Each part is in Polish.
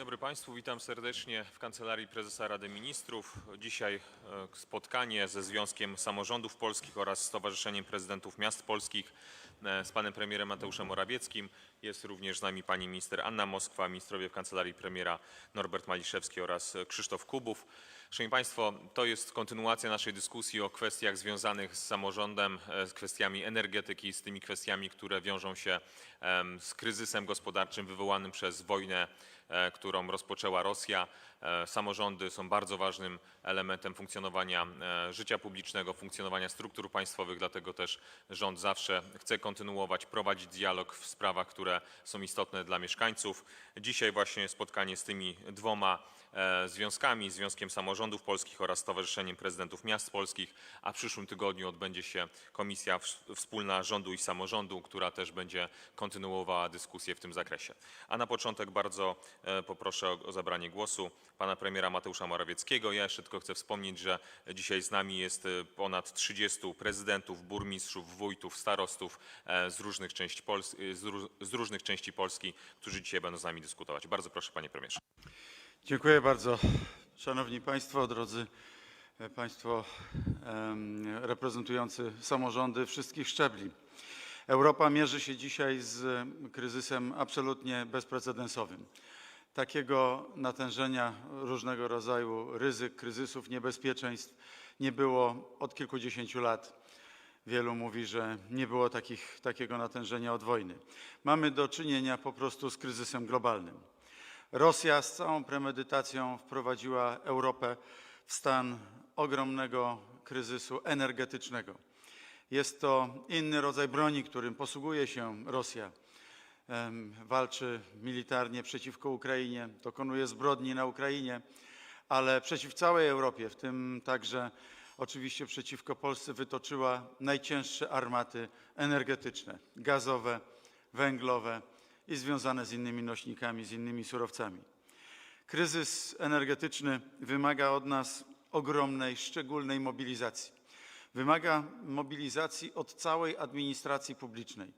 dobry Państwu, witam serdecznie w Kancelarii Prezesa Rady Ministrów. Dzisiaj e, spotkanie ze Związkiem Samorządów Polskich oraz Stowarzyszeniem Prezydentów Miast Polskich e, z panem premierem Mateuszem Morawieckim. Jest również z nami pani minister Anna Moskwa, ministrowie w Kancelarii Premiera Norbert Maliszewski oraz Krzysztof Kubów. Szanowni Państwo, to jest kontynuacja naszej dyskusji o kwestiach związanych z samorządem, e, z kwestiami energetyki, z tymi kwestiami, które wiążą się z kryzysem gospodarczym wywołanym przez wojnę, e, którą rozpoczęła Rosja. E, Samorządy są bardzo ważnym elementem funkcjonowania życia publicznego, funkcjonowania struktur państwowych, dlatego też rząd zawsze chce kontynuować, prowadzić dialog w sprawach, które są istotne dla mieszkańców. Dzisiaj właśnie spotkanie z tymi dwoma związkami, Związkiem Samorządów Polskich oraz Stowarzyszeniem Prezydentów Miast Polskich, a w przyszłym tygodniu odbędzie się Komisja Ws- Wspólna Rządu i Samorządu, która też będzie kontynuowała dyskusję w tym zakresie. A na początek bardzo e, poproszę o, zabranie głosu pana premiera Mateusza Morawieckiego. Ja jeszcze tylko chcę wspomnieć, że dzisiaj z nami jest e, ponad 30 prezydentów, burmistrzów, wójtów, starostów e, z różnych części, e, z różnych części Polski, którzy dzisiaj będą z nami dyskutować. Bardzo proszę panie premierze. Dziękuję bardzo. Szanowni Państwo, drodzy e, Państwo reprezentujący samorządy wszystkich szczebli. Europa mierzy się dzisiaj z kryzysem absolutnie bezprecedensowym. Takiego natężenia różnego rodzaju ryzyk, kryzysów, niebezpieczeństw nie było od kilkudziesięciu lat. Wielu mówi, że nie było takich, takiego natężenia od wojny. Mamy do czynienia po prostu z kryzysem globalnym. Rosja z całą premedytacją wprowadziła Europę w stan ogromnego kryzysu energetycznego. Jest to inny rodzaj broni, którym posługuje się Rosja. Walczy militarnie przeciwko Ukrainie, dokonuje zbrodni na Ukrainie, ale przeciw całej Europie, w tym także oczywiście przeciwko Polsce, wytoczyła najcięższe armaty energetyczne, gazowe, węglowe i związane z innymi nośnikami, z innymi surowcami. Kryzys energetyczny wymaga od nas ogromnej, szczególnej mobilizacji. Wymaga mobilizacji od całej administracji publicznej,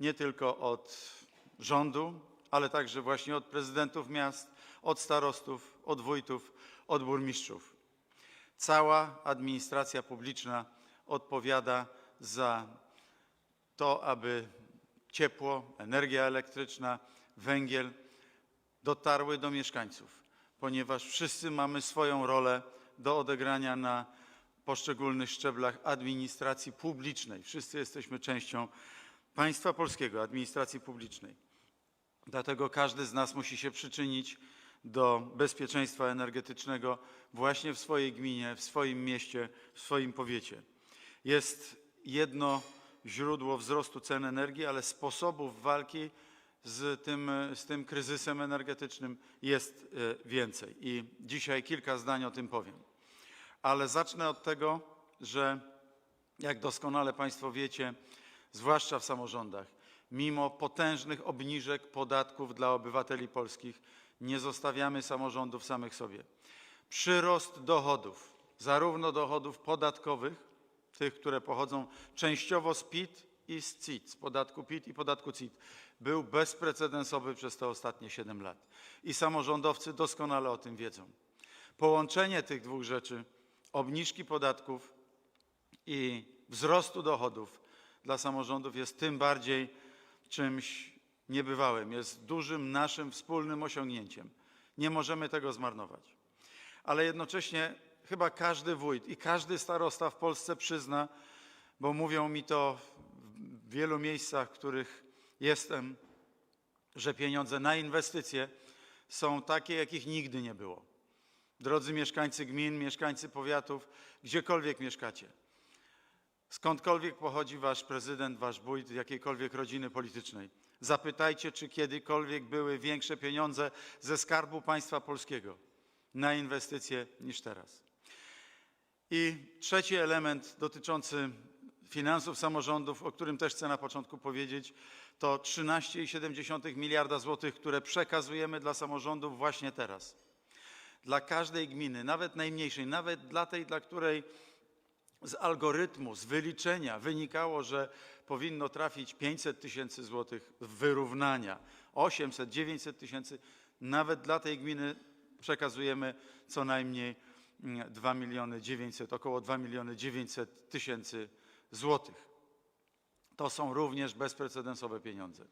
nie tylko od rządu, ale także właśnie od prezydentów miast, od starostów, od wójtów, od burmistrzów. Cała administracja publiczna odpowiada za to, aby ciepło, energia elektryczna, węgiel dotarły do mieszkańców, ponieważ wszyscy mamy swoją rolę do odegrania na poszczególnych szczeblach administracji publicznej. Wszyscy jesteśmy częścią państwa polskiego, administracji publicznej. Dlatego każdy z nas musi się przyczynić do bezpieczeństwa energetycznego właśnie w swojej gminie, w swoim mieście, w swoim powiecie. Jest jedno źródło wzrostu cen energii, ale sposobów walki z tym, z tym kryzysem energetycznym jest e, więcej. I dzisiaj kilka zdań o tym powiem. Ale zacznę od tego, że jak doskonale Państwo wiecie, zwłaszcza w samorządach, mimo potężnych obniżek podatków dla obywateli polskich, nie zostawiamy samorządów samych sobie. Przyrost dochodów, zarówno dochodów podatkowych, tych, które pochodzą częściowo z PIT i z CIT, z podatku PIT i podatku CIT, był bezprecedensowy przez te ostatnie 7 lat. I samorządowcy doskonale o tym wiedzą. Połączenie tych dwóch rzeczy, obniżki podatków i wzrostu dochodów dla samorządów jest tym bardziej czymś niebywałym, jest dużym naszym wspólnym osiągnięciem. Nie możemy tego zmarnować. Ale jednocześnie chyba każdy wójt i każdy starosta w Polsce przyzna, bo mówią mi to w wielu miejscach, w których jestem, że pieniądze na inwestycje są takie, jakich nigdy nie było. Drodzy mieszkańcy gmin, mieszkańcy powiatów, gdziekolwiek mieszkacie, skądkolwiek pochodzi wasz prezydent, wasz wójt, jakiejkolwiek rodziny politycznej, zapytajcie, czy kiedykolwiek były większe pieniądze ze skarbu państwa polskiego na inwestycje niż teraz. I trzeci element dotyczący finansów samorządów, o którym też chcę na początku powiedzieć, to 13,7 miliarda złotych, które przekazujemy dla samorządów właśnie teraz. Dla każdej gminy, nawet najmniejszej, nawet dla tej, dla której z algorytmu, z wyliczenia wynikało, że powinno trafić 500 tysięcy złotych wyrównania, 800, 900 tysięcy, Nawet dla tej gminy przekazujemy co najmniej 2 miliony 900, około 2 miliony 900 tysięcy złotych. To są również bezprecedensowe pieniądze.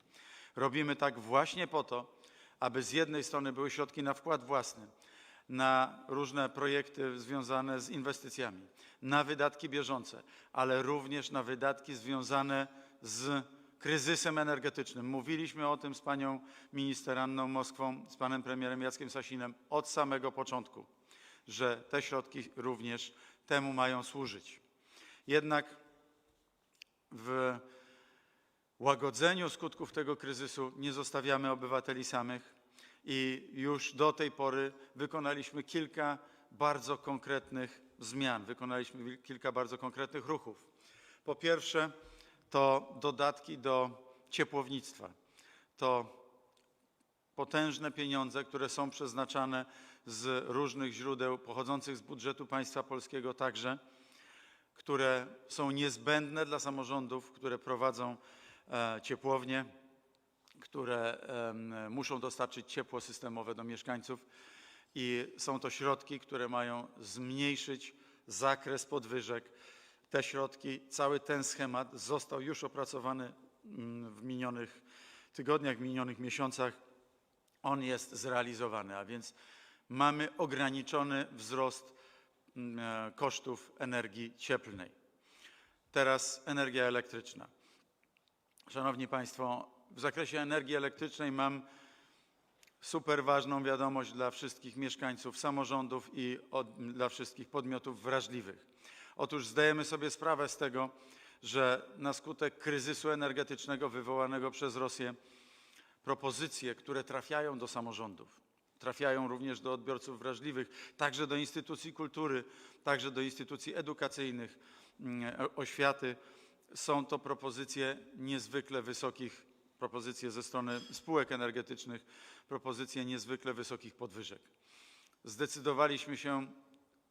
Robimy tak właśnie po to, aby z jednej strony były środki na wkład własny, na różne projekty związane z inwestycjami, na wydatki bieżące, ale również na wydatki związane z kryzysem energetycznym. Mówiliśmy o tym z panią minister Anną Moskwą, z panem premierem Jackiem Sasinem od samego początku, że te środki również temu mają służyć. Jednak w łagodzeniu skutków tego kryzysu nie zostawiamy obywateli samych i już do tej pory wykonaliśmy kilka bardzo konkretnych zmian, wykonaliśmy kilka bardzo konkretnych ruchów. Po pierwsze, to dodatki do ciepłownictwa. To potężne pieniądze, które są przeznaczane z różnych źródeł pochodzących z budżetu państwa polskiego także, które są niezbędne dla samorządów, które prowadzą e, ciepłownie, które muszą dostarczyć ciepło systemowe do mieszkańców i są to środki, które mają zmniejszyć zakres podwyżek. Te środki, cały ten schemat został już opracowany mm, w minionych tygodniach, w minionych miesiącach. On jest zrealizowany, a więc mamy ograniczony wzrost mm, e, kosztów energii cieplnej. Teraz energia elektryczna. Szanowni Państwo, w zakresie energii elektrycznej mam super ważną wiadomość dla wszystkich mieszkańców, samorządów i od, dla wszystkich podmiotów wrażliwych. Otóż zdajemy sobie sprawę z tego, że na skutek kryzysu energetycznego wywołanego przez Rosję propozycje, które trafiają do samorządów, trafiają również do odbiorców wrażliwych, także do instytucji kultury, także do instytucji edukacyjnych, mm, o- oświaty. Są to propozycje niezwykle wysokich, propozycje ze strony spółek energetycznych, propozycje niezwykle wysokich podwyżek. Zdecydowaliśmy się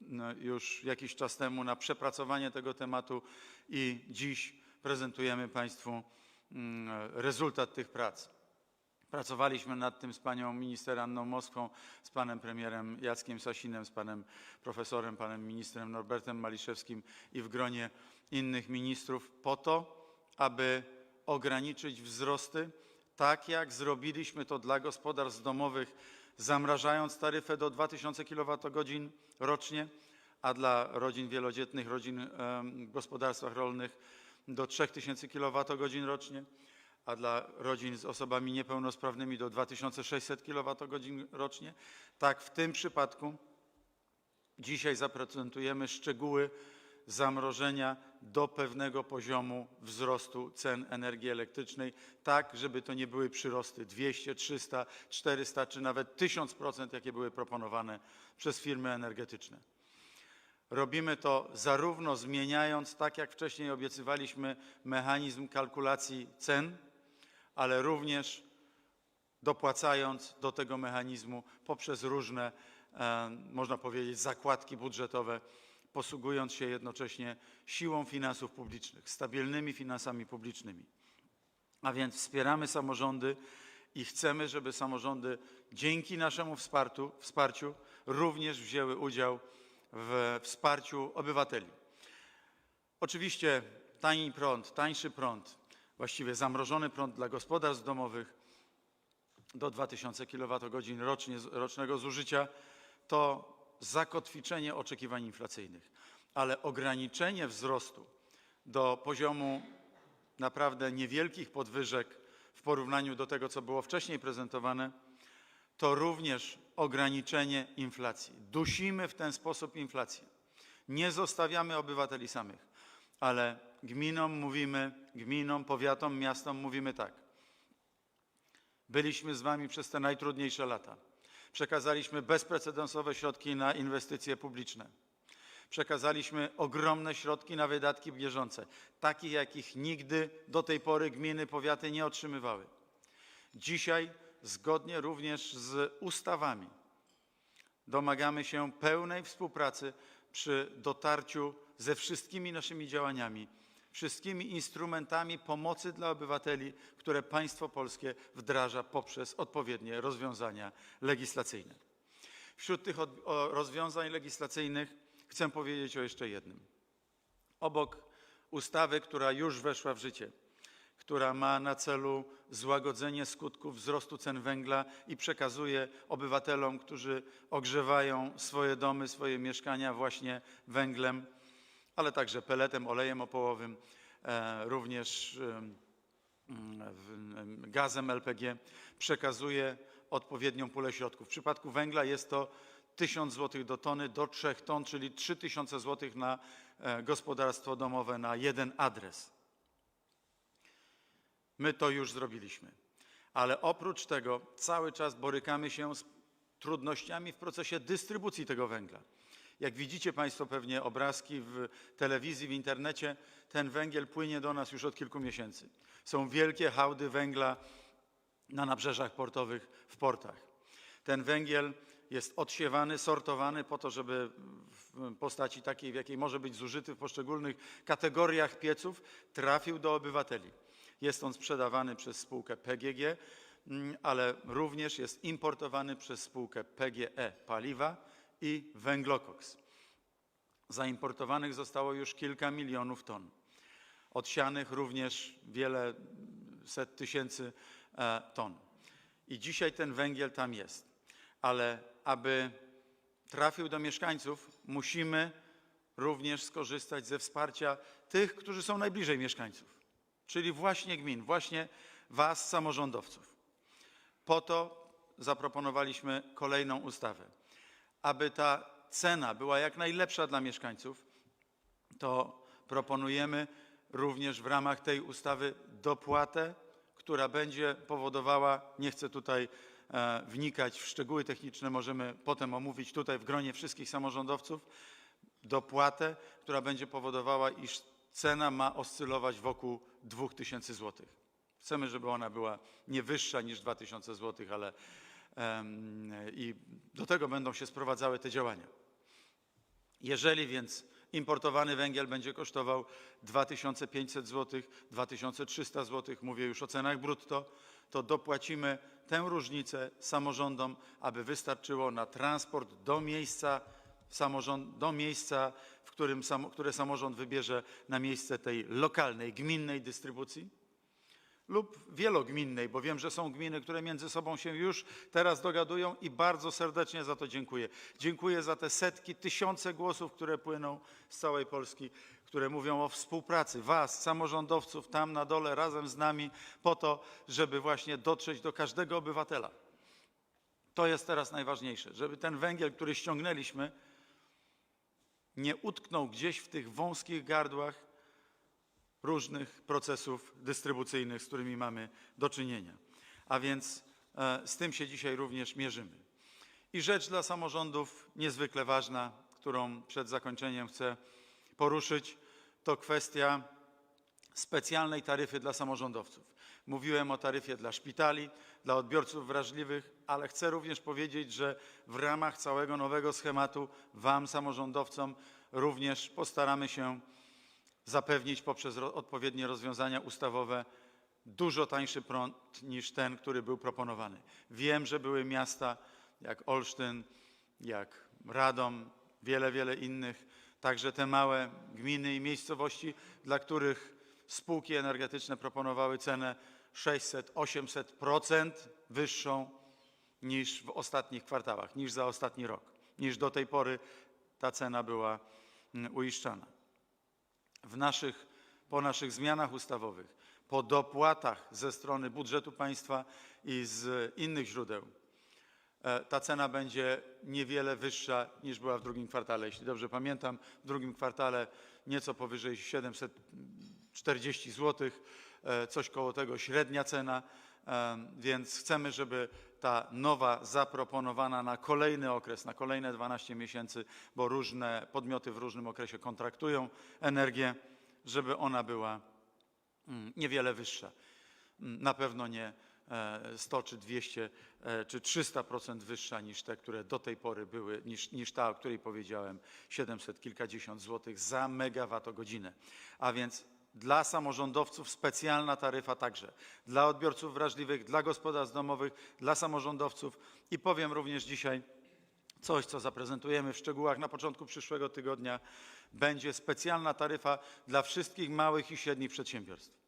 no, już jakiś czas temu na przepracowanie tego tematu i dziś prezentujemy Państwu mm, rezultat tych prac. Pracowaliśmy nad tym z panią minister Anną Moskwą, z panem premierem Jackiem Sasinem, z panem profesorem, panem ministrem Norbertem Maliszewskim i w gronie innych ministrów po to, aby ograniczyć wzrosty, tak jak zrobiliśmy to dla gospodarstw domowych, zamrażając taryfę do 2000 kWh rocznie, a dla rodzin wielodzietnych, rodzin w gospodarstwach rolnych do 3000 kWh rocznie a dla rodzin z osobami niepełnosprawnymi do 2600 kWh rocznie. Tak w tym przypadku dzisiaj zaprezentujemy szczegóły zamrożenia do pewnego poziomu wzrostu cen energii elektrycznej, tak żeby to nie były przyrosty 200, 300, 400 czy nawet 1000%, jakie były proponowane przez firmy energetyczne. Robimy to zarówno zmieniając, tak jak wcześniej obiecywaliśmy, mechanizm kalkulacji cen, ale również dopłacając do tego mechanizmu poprzez różne, e, można powiedzieć, zakładki budżetowe, posługując się jednocześnie siłą finansów publicznych, stabilnymi finansami publicznymi. A więc wspieramy samorządy i chcemy, żeby samorządy dzięki naszemu wsparciu, wsparciu również wzięły udział w wsparciu obywateli. Oczywiście tani prąd, tańszy prąd, właściwie zamrożony prąd dla gospodarstw domowych do 2000 kWh rocznie, rocznego zużycia to zakotwiczenie oczekiwań inflacyjnych, ale ograniczenie wzrostu do poziomu naprawdę niewielkich podwyżek w porównaniu do tego, co było wcześniej prezentowane, to również ograniczenie inflacji. Dusimy w ten sposób inflację. Nie zostawiamy obywateli samych, ale gminom mówimy, gminom, powiatom, miastom mówimy tak. Byliśmy z wami przez te najtrudniejsze lata. Przekazaliśmy bezprecedensowe środki na inwestycje publiczne. Przekazaliśmy ogromne środki na wydatki bieżące, takich jakich nigdy do tej pory gminy, powiaty nie otrzymywały. Dzisiaj, zgodnie również z ustawami, domagamy się pełnej współpracy przy dotarciu ze wszystkimi naszymi działaniami wszystkimi instrumentami pomocy dla obywateli, które państwo polskie wdraża poprzez odpowiednie rozwiązania legislacyjne. Wśród tych rozwiązań legislacyjnych chcę powiedzieć o jeszcze jednym. Obok ustawy, która już weszła w życie, która ma na celu złagodzenie skutków wzrostu cen węgla i przekazuje obywatelom, którzy ogrzewają swoje domy, swoje mieszkania właśnie węglem, ale także peletem, olejem opołowym, e, również gazem LPG, przekazuje odpowiednią pulę środków. W przypadku węgla jest to 1000 zł do tony, do 3 ton, czyli 3000 zł na e, gospodarstwo domowe, na jeden adres. My to już zrobiliśmy. Ale oprócz tego cały czas borykamy się z trudnościami w procesie dystrybucji tego węgla. Jak widzicie Państwo pewnie obrazki w telewizji, w internecie, ten węgiel płynie do nas już od kilku miesięcy. Są wielkie hałdy węgla na nabrzeżach portowych, w portach. Ten węgiel jest odsiewany, sortowany po to, żeby w postaci takiej, w jakiej może być zużyty w poszczególnych kategoriach pieców, trafił do obywateli. Jest on sprzedawany przez spółkę PGG, mm, ale również jest importowany przez spółkę PGE Paliwa i Węglokoks. Zaimportowanych zostało już kilka milionów ton. Odsianych również wiele set tysięcy e, ton. I dzisiaj ten węgiel tam jest. Ale aby trafił do mieszkańców, musimy również skorzystać ze wsparcia tych, którzy są najbliżej mieszkańców, czyli właśnie gmin, właśnie Was, samorządowców. Po to zaproponowaliśmy kolejną ustawę. Aby ta cena była jak najlepsza dla mieszkańców, to proponujemy również w ramach tej ustawy dopłatę, która będzie powodowała, nie chcę tutaj e, wnikać w szczegóły techniczne, możemy potem omówić tutaj w gronie wszystkich samorządowców, dopłatę, która będzie powodowała, iż cena ma oscylować wokół 2000 zł. Chcemy, żeby ona była nie wyższa niż 2000 zł, ale i do tego będą się sprowadzały te działania. Jeżeli więc importowany węgiel będzie kosztował 2500 zł, 2300 zł, mówię już o cenach brutto, to dopłacimy tę różnicę samorządom, aby wystarczyło na transport do miejsca, samorząd, do miejsca w którym, które samorząd wybierze na miejsce tej lokalnej, gminnej dystrybucji lub wielogminnej, bo wiem, że są gminy, które między sobą się już teraz dogadują i bardzo serdecznie za to dziękuję. Dziękuję za te setki, tysiące głosów, które płyną z całej Polski, które mówią o współpracy Was, samorządowców, tam na dole razem z nami, po to, żeby właśnie dotrzeć do każdego obywatela. To jest teraz najważniejsze, żeby ten węgiel, który ściągnęliśmy, nie utknął gdzieś w tych wąskich gardłach różnych procesów dystrybucyjnych, z którymi mamy do czynienia. A więc e, z tym się dzisiaj również mierzymy. I rzecz dla samorządów niezwykle ważna, którą przed zakończeniem chcę poruszyć, to kwestia specjalnej taryfy dla samorządowców. Mówiłem o taryfie dla szpitali, dla odbiorców wrażliwych, ale chcę również powiedzieć, że w ramach całego nowego schematu Wam, samorządowcom, również postaramy się zapewnić poprzez odpowiednie rozwiązania ustawowe dużo tańszy prąd niż ten, który był proponowany. Wiem, że były miasta jak Olsztyn, jak Radom, wiele, wiele innych, także te małe gminy i miejscowości, dla których spółki energetyczne proponowały cenę 600-800% wyższą niż w ostatnich kwartałach, niż za ostatni rok, niż do tej pory ta cena była mm, uiszczana w naszych, po naszych zmianach ustawowych, po dopłatach ze strony budżetu państwa i z innych źródeł, e, ta cena będzie niewiele wyższa niż była w drugim kwartale. Jeśli dobrze pamiętam, w drugim kwartale nieco powyżej 740 zł, e, coś koło tego średnia cena, więc chcemy, żeby ta nowa zaproponowana na kolejny okres, na kolejne 12 miesięcy, bo różne podmioty w różnym okresie kontraktują energię, żeby ona była mm, niewiele wyższa. Mm, Na pewno nie e, 100 czy 200 e, czy 300% wyższa niż te, które do tej pory były, niż, niż ta, o której powiedziałem, 700 kilkadziesiąt złotych za megawattogodzinę. A więc Dla samorządowców specjalna taryfa także. Dla odbiorców wrażliwych, dla gospodarstw domowych, dla samorządowców. I powiem również dzisiaj coś, co zaprezentujemy w szczegółach na początku przyszłego tygodnia. Będzie specjalna taryfa dla wszystkich małych i średnich przedsiębiorstw.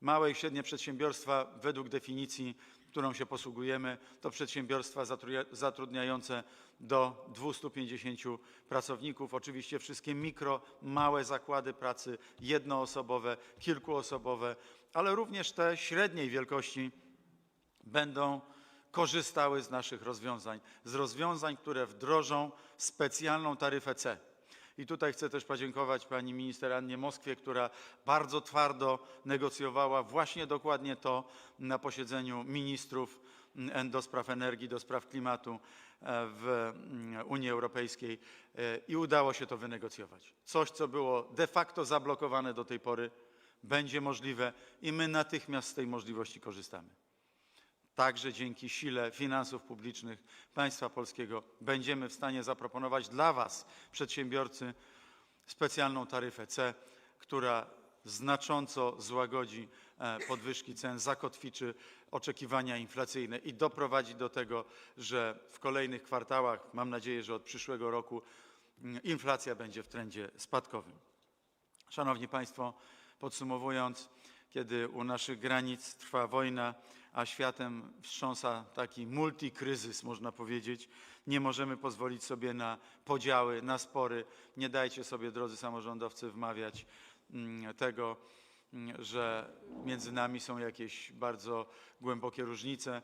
Małe i średnie przedsiębiorstwa, według definicji, którą się posługujemy, to przedsiębiorstwa zatrudniające do 250 pracowników. Oczywiście wszystkie mikro, małe zakłady pracy, jednoosobowe, kilkuosobowe, ale również te średniej wielkości będą korzystały z naszych rozwiązań, z rozwiązań, które wdrożą specjalną taryfę C. I tutaj chcę też podziękować pani minister Annie Moskwie, która bardzo twardo negocjowała właśnie dokładnie to na posiedzeniu ministrów mm, do spraw energii, do spraw klimatu e, w mm, Unii Europejskiej e, i udało się to wynegocjować. Coś, co było de facto zablokowane do tej pory, będzie możliwe i my natychmiast z tej możliwości korzystamy. Także dzięki sile finansów publicznych państwa polskiego będziemy w stanie zaproponować dla Was, przedsiębiorcy, specjalną taryfę C, która znacząco złagodzi e, podwyżki cen, zakotwiczy oczekiwania inflacyjne i doprowadzi do tego, że w kolejnych kwartałach, mam nadzieję, że od przyszłego roku, inflacja będzie w trendzie spadkowym. Szanowni Państwo, podsumowując, kiedy u naszych granic trwa wojna, a światem wstrząsa taki multikryzys, można powiedzieć, nie możemy pozwolić sobie na podziały, na spory. Nie dajcie sobie, drodzy samorządowcy, wmawiać mm, tego, mm, że między nami są jakieś bardzo głębokie różnice.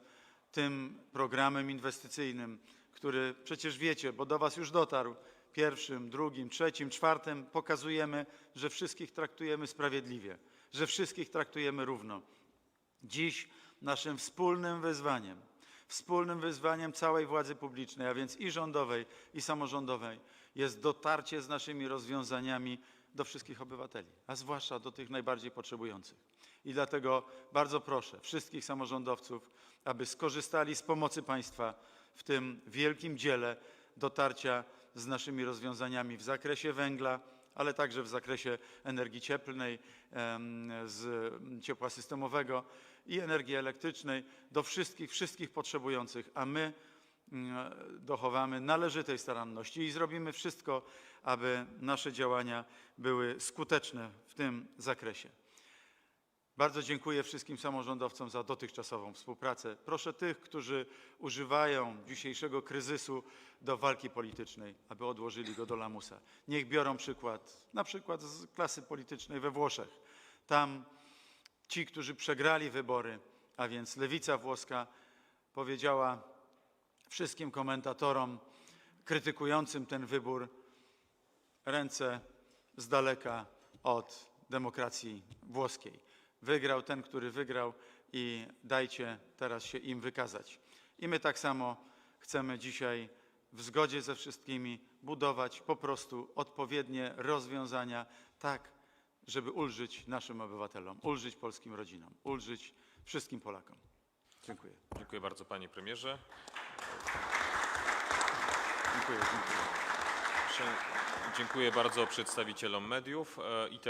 Tym programem inwestycyjnym, który przecież wiecie, bo do Was już dotarł, pierwszym, drugim, trzecim, czwartym pokazujemy, że wszystkich traktujemy sprawiedliwie, że wszystkich traktujemy równo. Dziś naszym wspólnym wyzwaniem, wspólnym wyzwaniem całej władzy publicznej, a więc i rządowej, i samorządowej, jest dotarcie z naszymi rozwiązaniami do wszystkich obywateli, a zwłaszcza do tych najbardziej potrzebujących. I dlatego bardzo proszę wszystkich samorządowców, aby skorzystali z pomocy państwa w tym wielkim dziele dotarcia z naszymi rozwiązaniami w zakresie węgla, ale także w zakresie energii cieplnej, z ciepła systemowego i energii elektrycznej do wszystkich, wszystkich potrzebujących, a my mm, dochowamy należytej staranności i zrobimy wszystko, aby nasze działania były skuteczne w tym zakresie. Bardzo dziękuję wszystkim samorządowcom za dotychczasową współpracę. Proszę tych, którzy używają dzisiejszego kryzysu do walki politycznej, aby odłożyli go do lamusa. Niech biorą przykład, na przykład z klasy politycznej we Włoszech. Tam ci, którzy przegrali wybory, a więc lewica włoska, powiedziała wszystkim komentatorom krytykującym ten wybór ręce z daleka od demokracji włoskiej. Wygrał ten, który wygrał i dajcie teraz się im wykazać. I my tak samo chcemy dzisiaj w zgodzie ze wszystkimi budować po prostu odpowiednie rozwiązania tak, żeby ulżyć naszym obywatelom, ulżyć polskim rodzinom, ulżyć wszystkim Polakom. Dziękuję. Dziękuję bardzo panie premierze. Dziękuję, dziękuję. Dziękuję bardzo przedstawicielom mediów e, i teraz